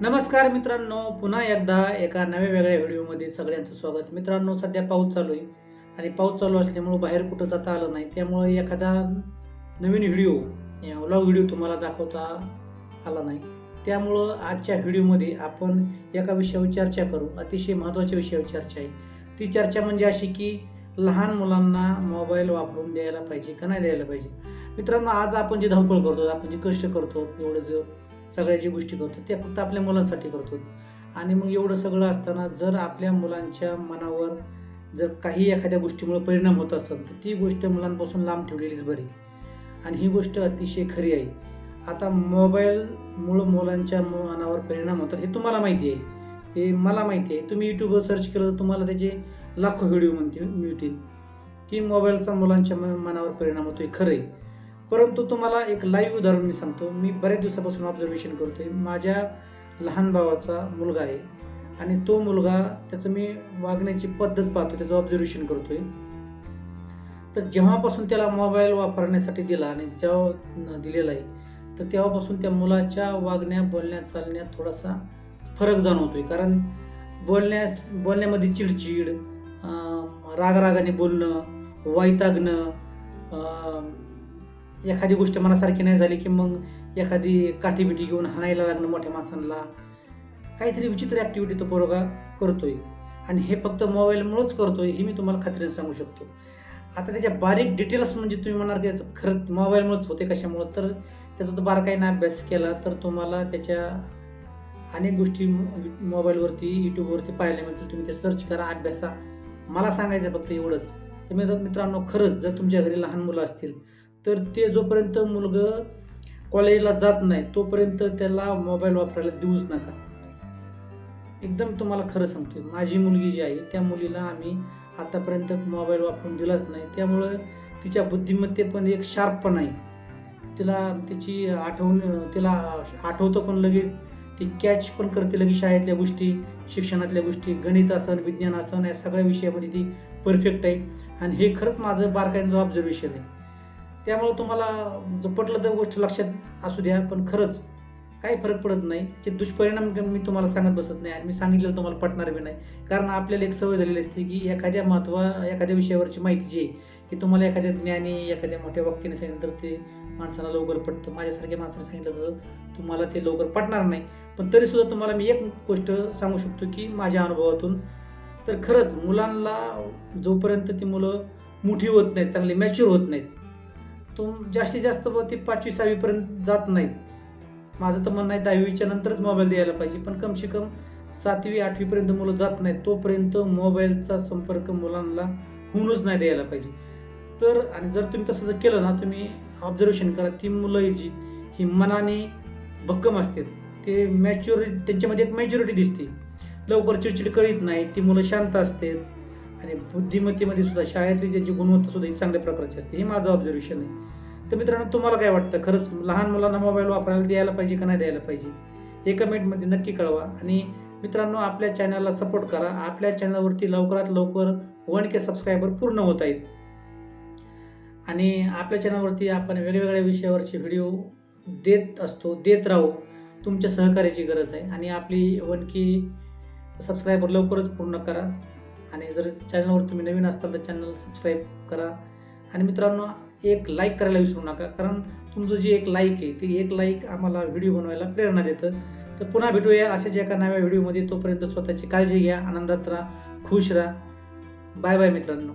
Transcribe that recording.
नमस्कार मित्रांनो पुन्हा एकदा एका नव्या वेगळ्या व्हिडिओमध्ये सगळ्यांचं स्वागत. मित्रांनो सध्या पाऊस चालू आहे आणि पाऊस चालू असल्यामुळं बाहेर कुठं जाता आलं नाही. त्यामुळे एखादा नवीन व्हिडिओ व्लॉग व्हिडिओ तुम्हाला दाखवता आला नाही. त्यामुळं आजच्या व्हिडिओमध्ये आपण एका विषयावर चर्चा करू. अतिशय महत्त्वाच्या विषयावर चर्चा आहे. ती चर्चा म्हणजे अशी की लहान मुलांना मोबाईल वापरून द्यायला पाहिजे का नाही द्यायला पाहिजे? मित्रांनो आज आपण जे धावपळ करतो आपण जे कष्ट करतो एवढं जे सगळ्या जी गोष्टी करतो त्या फक्त आपल्या मुलांसाठी करतो. आणि मग एवढं सगळं असताना जर आपल्या मुलांच्या मनावर जर काही एखाद्या गोष्टीमुळे परिणाम होत असेल तर ती गोष्ट मुलांपासून लांब ठेवलेलीच बरी. आणि ही गोष्ट अतिशय खरी आहे. आता मोबाईलमुळं मुलांच्या मनावर परिणाम होतात हे तुम्हाला माहिती आहे. हे मला माहिती आहे. तुम्ही यूट्यूबवर सर्च केलं तर तुम्हाला त्याचे लाखो व्हिडिओ म्हणतील मिळतील. की मोबाईलचा मुलांच्या म- मनावर परिणाम होतो हे खरं आहे. परंतु तुम्हाला एक लाईव्ह उदाहरण मी सांगतो. मी बऱ्याच दिवसापासून ऑब्झर्वेशन करतोय. माझ्या लहान भावाचा मुलगा आहे आणि तो मुलगा त्याचं मी वागण्याची पद्धत पाहतो त्याचं ऑब्झर्वेशन करतोय. तर जेव्हापासून त्याला मोबाईल वापरण्यासाठी दिला आणि जेव्हा दिलेला आहे तर तेव्हापासून त्या मुलाच्या वागण्या बोलण्यात चालण्यात थोडासा फरक जाणवतोय. कारण बोलण्यास बोलण्यामध्ये चिडचिड रागरागाने बोलणं वैतागणं एखादी गोष्ट मनासारखी नाही झाली की मग एखादी काठीबिटी घेऊन हाणायला लागणं मोठ्या माणसांना काहीतरी विचित्र ॲक्टिव्हिटी तो पोरगा करतोय. आणि हे फक्त मोबाईलमुळंच करतोय हे मी तुम्हाला खात्रीने सांगू शकतो. आता त्याच्या बारीक डिटेल्स म्हणजे तुम्ही म्हणणार की त्याचं खरंच मोबाईलमुळेच होते कशामुळं? तर त्याचा जर बारकाईनं अभ्यास केला तर तुम्हाला त्याच्या अनेक गोष्टी मोबाईलवरती यूट्यूबवरती पाहायला मिळतील तुम्ही ते सर्च करा अभ्यासा. मला सांगायचं फक्त एवढंच. तर मित्रांनो खरंच जर तुमच्या घरी लहान मुलं असतील तर ते जोपर्यंत मुलगं कॉलेजला जात नाही तोपर्यंत त्याला मोबाईल वापरायला देऊच नका. एकदम तुम्हाला खरं सांगतोय माझी मुलगी जी आहे त्या मुलीला आम्ही आतापर्यंत मोबाईल वापरून दिलाच नाही. त्यामुळं तिच्या बुद्धिमत्ते पण एक शार्प पण आहे. तिला तिची आठवण तिला आठवतं पण लगेच ती कॅच पण करते लगेच शाळेतल्या गोष्टी शिक्षणातल्या गोष्टी गणित असन विज्ञान असन या सगळ्या विषयामध्ये ती परफेक्ट आहे. आणि हे खरंच माझं बारकाईचं ऑब्झर्वेशन आहे त्यामुळे तुम्हाला जर पटलं तर गोष्ट लक्षात असू द्या पण खरंच काही फरक पडत नाही. त्याचे दुष्परिणाम मी तुम्हाला सांगत बसत नाही आणि मी सांगितलेलं तुम्हाला पटणार बी नाही. कारण आपल्याला एक सवय झालेली असते की एखाद्या महत्त्वा एखाद्या विषयावरची माहिती जी आहे ती तुम्हाला एखाद्या ज्ञानी एखाद्या मोठ्या व्यक्तीने सांगितलं तर ते माणसाला लवकर पटतं. माझ्यासारख्या माणसाने सांगितलं तर तुम्हाला ते लवकर पटणार नाही. पण तरीसुद्धा तुम्हाला मी एक गोष्ट सांगू शकतो की माझ्या अनुभवातून तर खरंच मुलांना जोपर्यंत ती मुलं मोठी होत नाहीत चांगली मॅच्युअर होत नाहीत तो जास्तीत जास्त बुवा ती पाचवी सहावीपर्यंत जात नाहीत. माझं तर म्हणणं आहे दहावीच्या नंतरच मोबाईल द्यायला पाहिजे. पण कमसे कम सातवी आठवीपर्यंत मुलं जात नाहीत. तोपर्यंत मोबाईलचा संपर्क मुलांना होऊनच नाही द्यायला पाहिजे. तर आणि जर तुम्ही तसं जर केलं ना तुम्ही ऑब्झर्वेशन करा ती मुलं जी ही मनाने भक्कम असतात. ते मॅच्युरिटी त्यांच्यामध्ये एक मॅच्युरिटी दिसते. लवकर चिडचिड कळीत नाही ती मुलं शांत असतात. आणि बुद्धिमत्तेमध्ये सुद्धा शाळेतली त्याची गुणवत्ता सुद्धा ही चांगल्या प्रकारची असते हे माझं ऑब्झर्वेशन आहे. तर मित्रांनो तुम्हाला काय वाटतं? खरंच लहान मुलांना मोबाईल वापरायला द्यायला पाहिजे का नाही द्यायला पाहिजे? हे कमेंटमध्ये नक्की कळवा. आणि मित्रांनो आपल्या चॅनलला सपोर्ट करा. आपल्या चॅनलवरती लवकरात लवकर वन के सबस्क्रायबर पूर्ण होत आहेत. आणि आपल्या चॅनलवरती आपण वेगवेगळ्या विषयावरचे व्हिडिओ देत असतो देत राहू. तुमच्या सहकार्याची गरज आहे. आणि आपली वन के सबस्क्रायबर लवकरच पूर्ण करा. आणि जर चॅनलवर तुम्ही नवीन असताल तर चॅनल सबस्क्राईब करा. आणि मित्रांनो एक लाईक करायला विसरू नका कारण तुमचं जे एक लाईक आहे ते एक लाईक आम्हाला व्हिडिओ बनवायला प्रेरणा देतं. तर पुन्हा भेटूया अशाच एका नव्या व्हिडिओमध्ये तोपर्यंत स्वतःची काळजी घ्या आनंदात राहा खुश राहा. बाय बाय मित्रांनो.